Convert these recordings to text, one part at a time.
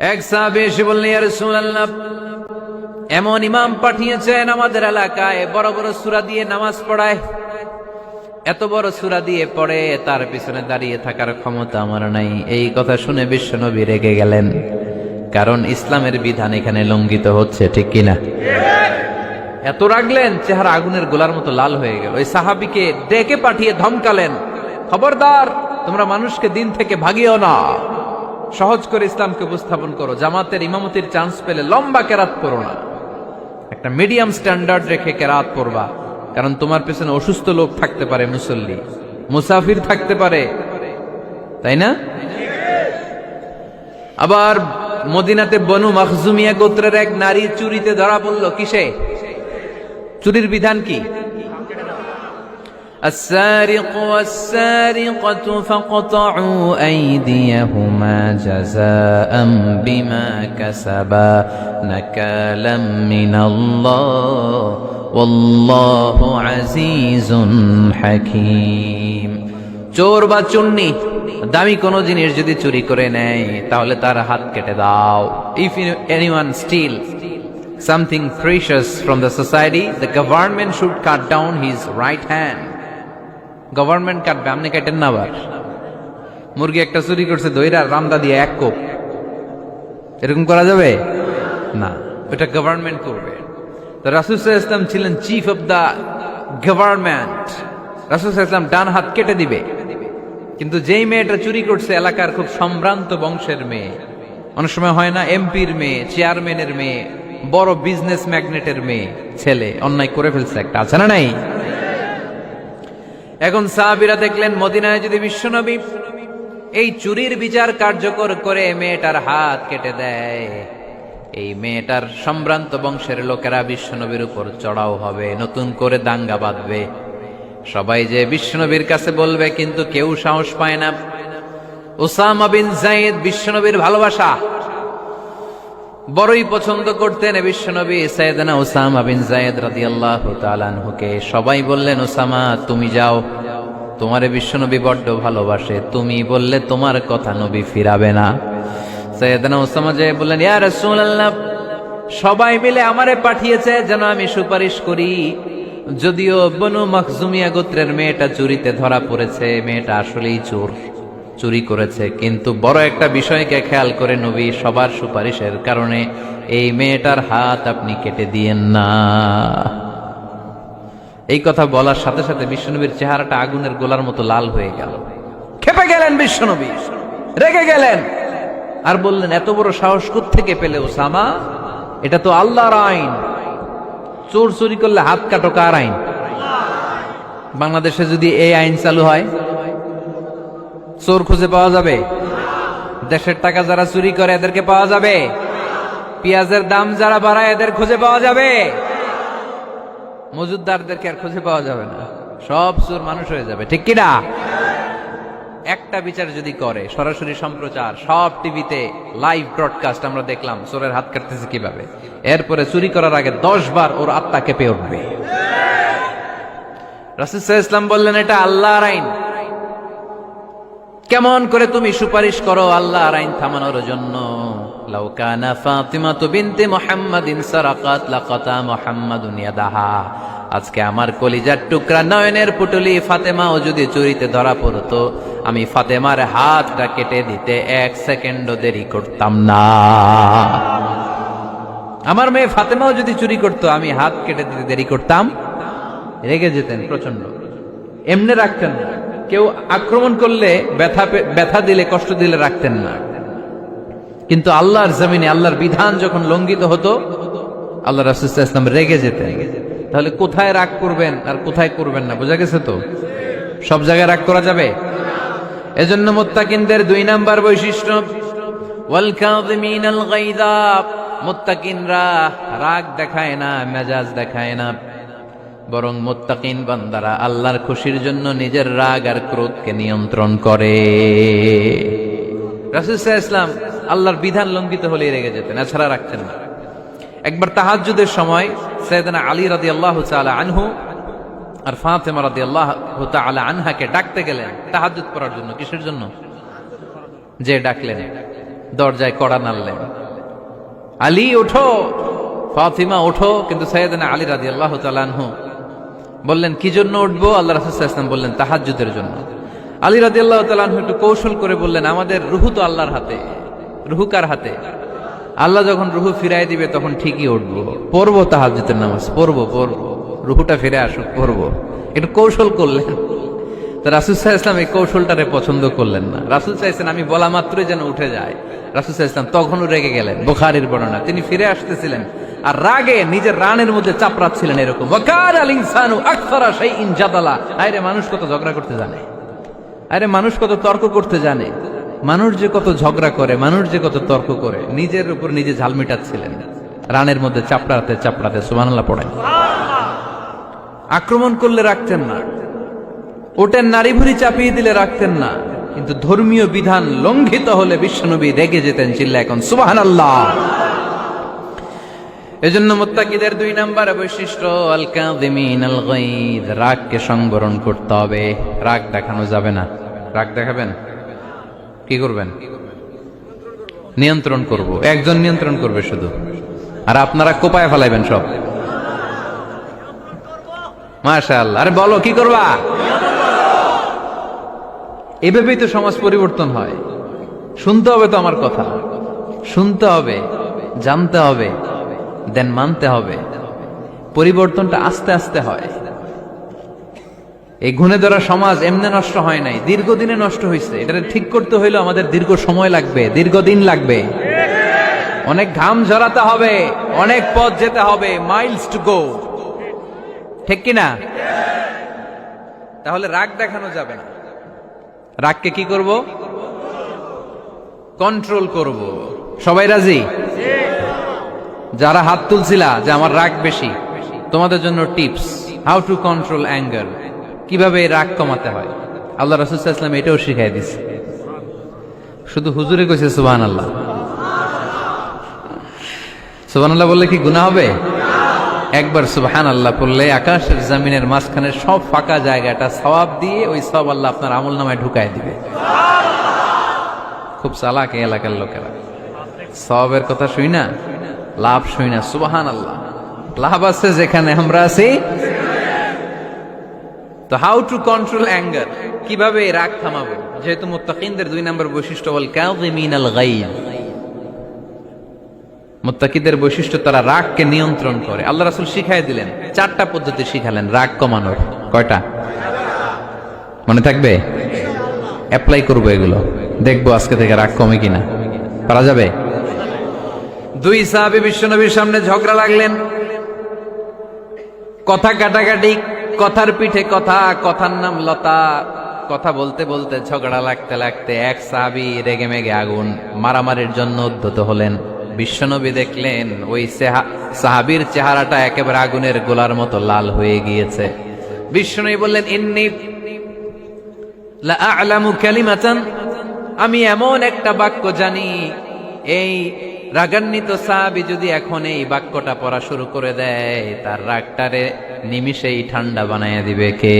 এক সাহাবী এসে বললেন, ইয়া রাসূলুল্লাহ, এমন ইমাম পাঠিয়েছেন আমাদের এলাকায়, বড় বড় সূরা দিয়ে নামাজ পড়ায়। এত বড় সূরা দিয়ে পড়ে, তার পিছনে দাঁড়িয়ে থাকার ক্ষমতা আমার নাই। এই কথা শুনে বিশ্বনবী রেগে গেলেন, কারণ ইসলামের বিধান এখানে লঙ্ঘিত হচ্ছে, ঠিক কিনা? এত রাগলেন, চেহারা আগুনের গোলার মতো লাল হয়ে গেল। ওই সাহাবিকে ডেকে পাঠিয়ে ধমকালেন, খবরদার, তোমরা মানুষকে দিন থেকে ভাগিও না। সহজ করে ইসলামকে উপস্থাপন করো। জামাতের ইমামতির চান্স পেলে লম্বা কেরাত করো না। একটা মিডিয়াম স্ট্যান্ডার্ড রেখে কেরাত পড়বা। কারণ তোমার পেছনে অসুস্থ লোক থাকতে পারে মুসল্লি। মুসাফির থাকতে পারে। তাই না? আবার মদিনাতে বনু মখজুমিয়া গোত্রের এক নারী চুরিতে ধরা পড়ল। কিসে? চুরির বিধান কি? السارق والسارقة فاقطعوا أيديهما جزاء بما كسبا نكالا من الله والله عزيز حكيم চোর বা চুন্নি দামি কোনো জিনিস যদি চুরি করে নেয় তাহলে তার হাত কেটে দাও if anyone steal something precious from the society, the government should cut down his right hand. Government কাটবে আপনি কাটেন না আবার। মুরগি একটা চুরি করছে, দইরা রামদা দিয়ে এক কোপ। এরকম করা যাবে? না, ওটা গভর্নমেন্ট করবে। তো রাসুল ইসলাম ছিলেন চিফ অফ দ্য গভর্নমেন্ট। রাসুল ইসলাম ডান হাত কেটে দিবে। কিন্তু যেই মেয়েটা চুরি করছে, এলাকার খুব সম্ভ্রান্ত বংশের মেয়ে। অনেক সময় হয় না, এমপির মেয়ে, চেয়ারম্যানের মেয়ে, বড় বিজনেস ম্যাগনেটের মেয়ে, ছেলে, অন্যায় করে ফেলছে একটা। আছে না নাই? এখন সাহাবিরা দেখলেন মদিনায় যদি বিশ্বনবী এই চুরির বিচার কার্যকর করে মেয়েটার হাত কেটে দেয়, এই মেয়েটার সম্ভ্রান্ত বংশের লোকেরা বিশ্বনবীর উপর চড়াও হবে, নতুন করে দাঙ্গা বাঁধবে। সবাই যে বিশ্বনবীর কাছে বলবে, কিন্তু কেউ সাহস পায় না। ওসামা বিন জাইদ বিশ্বনবীর ভালোবাসা বড়ই পছন্দ করতেন বিশ্বনবী সৈয়দনা ওসামা বিন জায়েদ রাদিয়াল্লাহু তাআলা আনহুকে। সবাই বললেন, ওসামা, তুমি যাও। তোমার বিশ্বনবী বড্ড ভালোবাসে। তুমি বললে তোমার কথা নবী ফিরাবে না। সৈয়দনা ওসামা যে বললেন, ইয়া রাসূলুল্লাহ, সবাই মিলে আমারে পাঠিয়েছে যেন আমি সুপারিশ করি। যদিও বনু মখজুমিয়া গোত্রের মেয়েটা চুরিতে ধরা পড়েছে, মেয়েটা আসলেই চোর। চুরি করেছে। কিন্তু বড় একটা বিষয়কে খেয়াল করে নবী সবার সুপারিশের কারণে এই মেয়েটার হাত আপনি কেটে দিয়েন না। এই কথা বলার সাথে সাথে বিশ্বনবীর চেহারাটা আগুনের গোলার মতো লাল হয়ে গেল। খেপে গেলেন বিশ্বনবী, রেগে গেলেন। আর বললেন, এত বড় সাহস থেকে পেলে ওসামা? এটা তো আল্লাহর আইন। চোর চুরি করলে হাত কাটো কার আইন? বাংলাদেশে যদি এই আইন চালু হয় চোর খুঁজে পাওয়া যাবে। দেশের টাকা যারা চুরি করে, এদেরকে পাওয়া যাবে। পেঁয়াজের দাম যারা বাড়ায়, এদের খুঁজে পাওয়া যাবে। মজুদদারদেরকে আর খুঁজে পাওয়া যাবে না। সব চোর মানুষ হয়ে যাবে, ঠিক কিনা? একটা বিচার যদি করে, সরাসরি সম্প্রচার, সব টিভিতে লাইভ ব্রডকাস্ট আমরা দেখলাম, চোরের হাত কাটতেছে কীভাবে। এরপরে চুরি করার আগে দশ বার ওর আত্মা কেঁপে উঠবে। রাসুল ইসলাম বললেন, এটা আল্লাহর আইন। কেমন করে তুমি সুপারিশ করো আল্লাহর আইন থামানোর জন্য? লাউকানা ফাতিমা তো বিনতে মুহাম্মাদিন সারাকাত, লাকাতা মুহাম্মাদুন ইয়াদাহা। আজকে আমার কলিজার টুকরা নয়নের পুটুলি ফাতেমাও যদি চুরিতে ধরা পড়তো, আমি ফাতেমার হাতটা কেটে দিতে এক সেকেন্ডও দেরি করতাম না। আমার মেয়ে ফাতেমাও যদি চুরি করতো, আমি হাত কেটে দিতে দেরি করতাম। রেগে যেতেন প্রচণ্ড এমনি রাখতেন না। কেউ আক্রমণ করলে ব্যথা ব্যথা দিলে, কষ্ট দিলে রাখতেন না। কিন্তু আল্লাহর জমিনে, আল্লাহর বিধান যখন লঙ্ঘিত হতো, আল্লাহ রাসুল ইসলাম রেগে যেতেন। তাহলে কোথায় রাগ করবেন আর কোথায় করবেন না, বোঝা গেছে তো? সব জায়গায় রাগ করা যাবে? এজন্য মোত্তাকিনদের দুই নাম্বার বৈশিষ্ট্য মুত্তাকিনরা রাগ দেখায় না, মেজাজ দেখায় না। বরং মোত্তাকিন বান্দারা আল্লাহর খুশির জন্য নিজের রাগ আর ক্রোধকে নিয়ন্ত্রণ করে। রাসুল ইসলাম আল্লাহর বিধান লঙ্ঘিত হলে রেগে যেতেন, এছাড়া রাখতেন না। একবার তাহাজ্জুদের সময় সৈয়দনা আলী রাদি আল্লাহ আনহু আর ফাতেমা রাদি আল্লাহ তাআলা আনহাকে ডাকতে গেলেন, তাহাজ্জুদ পড়ার জন্য। কিসের জন্য? যে ডাকলেন, দরজায় কড়া নাড়লেন। আলী, ওঠো! ফাতিমা, ওঠো! কিন্তু সৈয়দনা আলী রাজি আল্লাহ তালানহু বললেন, কি জন্য উঠবো? আল্লাহ রাসুলাম বললেন, তাহাজ্জুদের জন্য। আলী রাজি আল্লাহ তালানহু একটু কৌশল করে বললেন, আমাদের রুহু তো আল্লাহর হাতে। রুহু কার হাতে? আল্লাহ যখন রুহু ফিরাই দিবে, তখন ঠিকই উঠবো। পড়ব তাহাজ্জুদের নামাজ, পড়ব পড়ব। রুহুটা ফিরে আসুক, পড়ব। একটু কৌশল করলেন। তো রাসুল সাহা ইসলাম এই কৌশলটারে পছন্দ করলেন না। রাসুল সাহা ইসলাম আমি বলা মাত্রই যেন উঠে যায় রাসুল সাহা ইসলাম তখনও রেগে গেলেন, বোখারির বর্ণনা। তিনি ফিরে আসতেছিলেন। আর রাগে নিজের রানের মধ্যে চাপড়াচ্ছিলেন এরকম। আরে মানুষ কত ঝগড়া করতে জানে। আরে মানুষ কত তর্ক করতে জানে। মানুষ যে কত ঝগড়া করে, মানুষ যে কত তর্ক করে, নিজের উপর নিজে ঝাল মিটাচ্ছিলেন। রানের মধ্যে চাপড়াতে চাপড়াতে, সুবহানাল্লাহ পড়েন। আক্রমণ করলে রাখতেন না। ওটের নারী ভুড়ি চাপিয়ে দিলে রাখতেন না। কিন্তু ধর্মীয় বিধান লঙ্ঘিত হলে বিশ্বনবী রেগে যেতেন চিল্লা এখন সুবাহান আল্লাহ এজন্য মোত্তাকিদের দুই নাম্বার বৈশিষ্ট্য আল কাযিমিন আল গাইদ রাগকে সংবরণ করতে হবে। রাগ দেখানো যাবে না। রাগ দেখাবেন? কি করবেন? নিয়ন্ত্রণ করব। একজন নিয়ন্ত্রণ করবে শুধু। আর আপনারা কোপায় ফেলাইবেন সব। মাশাআল্লাহ। আরে বলো, কি করবা? এভাবেই তো সমাজ পরিবর্তন হয়। শুনতে হবে তো আমার কথা। শুনতে হবে, জানতে হবে। দেন মানতে হবে। পরিবর্তনটা আস্তে আস্তে হয়। এই ঘুণে ধরা সমাজ এমনি নষ্ট হয় নাই, দীর্ঘদিনে নষ্ট হয়েছে এটা ঠিক করতে হইলে আমাদের দীর্ঘ সময় লাগবে, দীর্ঘদিন লাগবে। অনেক ঘাম ঝরাতে হবে, অনেক পথ যেতে হবে মাইলস টু গো ঠিক কিনা? তাহলে রাগ দেখানো যাবে না। রাগকে কি করব? কন্ট্রোল করব। সবাই রাজি? যারা হাত তুলছিলা যে আমার রাগ বেশি, তোমাদের জন্য tips how to control anger কীভাবে এই রাগ কমাতে হয়। আল্লাহ রসুলাম এটাও শিখাই দিছে। শুধু হুজুরে কইছে সুবাহ আল্লাহ সুবাহ আল্লাহ বললে কি গুণা হবে? একবার সুবহান আল্লাহ পড়লে আকাশের জামিনের মাঝখানে সব ফাঁকা জায়গাটা সওয়াব দিয়ে ওই সব আল্লাহ আপনার আমল নামায় ঢুকায় দিবে। খুব চালাক এলাকার লোকেরা। সবের কথা শুই না? লাভ শুই না সুবহান আল্লাহ লাভ আছে যেখানে আমরা আছি। তো হাউ টু কন্ট্রোল অ্যাঙ্গার কীভাবে রাগ থামাবো? যেহেতু মুত্তাকিনদের দুই নম্বর বৈশিষ্ট্য বল গাইব মুত্তাকিদের বৈশিষ্ট্য তারা রাগকে নিয়ন্ত্রণ করে। আল্লাহ রাসুল শিখাই দিলেন, চারটা পদ্ধতি শিখালেন রাগ কমানোর। কয়টা? মনে থাকবে? অ্যাপ্লাই করব এগুলো। দেখব আজকে থেকে রাগ কমে কিনা। পারা যাবে? দুই সাহাবি বিশ্বনবীর সামনে ঝগড়া লাগলেন। কথা কাটাকাটি, কথার পিঠে কথা, কথার নাম লতা। কথা বলতে বলতে ঝগড়া লাগতে লাগতে এক সাহাবি রেগে মেগে আগুন মারামারির জন্য উদ্ধত হলেন। বিশ্বনবী দেখলেন ওই সেহা- সাহাবীর চেহারাটা একেবারে আগুনের গোলার মতো লাল হয়ে গিয়েছে। বিশ্বনবী বললেন, ইন্নি আ'লামু কালিমাতান। আমি এমন একটা বাক্য জানি, এই রাগান্বিত সাহাবি যদি এখন এই বাক্যটা পড়া শুরু করে দেয়, তার রাগটারে নিমিষেই ঠান্ডা বানাইয়া দিবে কে?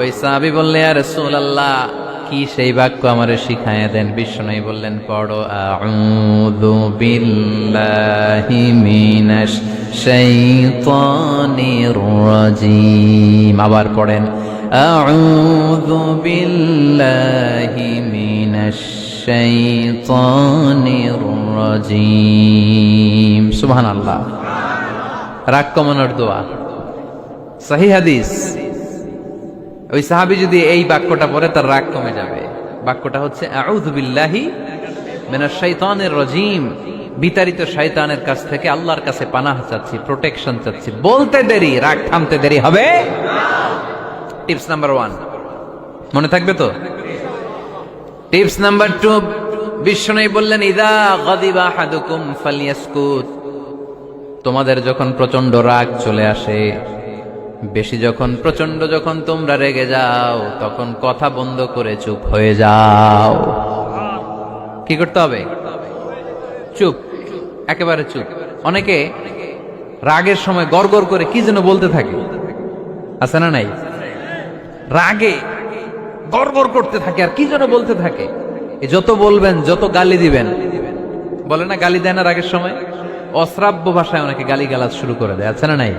ওই সাহাবি বললে আর রাসূলুল্লাহ, কি সেই বাক্য আমারে শিখাইয়া দেন? বিষ্ণু বললেন, পড়ো আবার পড়েন, আউযু বিল্লাহি শাইতানির রাজিম সুবহানাল্লাহ রাগ কমানোর দোয়া সহি হাদিস ওই সাহাবি যদি এই বাক্যটা পড়ে, তার রাগ কমে যাবে। বাক্যটা হচ্ছে, আউযু বিল্লাহি মিনাশ শাইতানির রাজিম। বিতাড়িত শয়তানের কাছ থেকে আল্লাহর কাছে পানাহ চাচ্ছি প্রোটেকশন চাচ্ছি। বলতে দেরি, রাগ থামতে দেরি হবে টিপস নাম্বার ওয়ান। মনে থাকবে তো? টিপস নাম্বার টু, বিশ্বনবী বললেন, ইদা গাদিবা আহাদুকুম ফালিয়াসকুত। তোমাদের যখন প্রচণ্ড রাগ চলে আসে, বেশি যখন প্রচণ্ড যখন তোমরা রেগে যাও, তখন কথা বন্ধ করে চুপ হয়ে যাও। কি করতে হবে? চুপ, একেবারে চুপ। অনেকে রাগের সময় গড়গড় করে কি যেন বলতে থাকে। আছে না নাই? রাগে গড়গড় করতে থাকে, আর কি যেন বলতে থাকে? যত বলবেন, যত গালি দিবেন। বলে না, গালি দেয় না রাগের সময়? অশ্রাব্য ভাষায় অনেকে গালি গালাজ শুরু করে দেয়, আছে না নাই?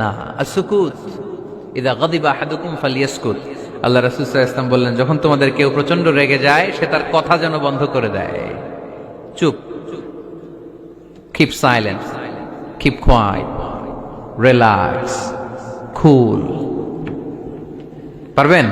না আসুকুত ইদা গদিবা আহাদুকুম ফালিয়াসকুত। আল্লাহ আলাইহি ওয়াসাল্লাম বললেন, যখন তোমাদের কেউ প্রচণ্ড রেগে যায়, সে তার কথা যেন বন্ধ করে দেয়। চুপ। Keep silent keep quiet relax cool পারবেন?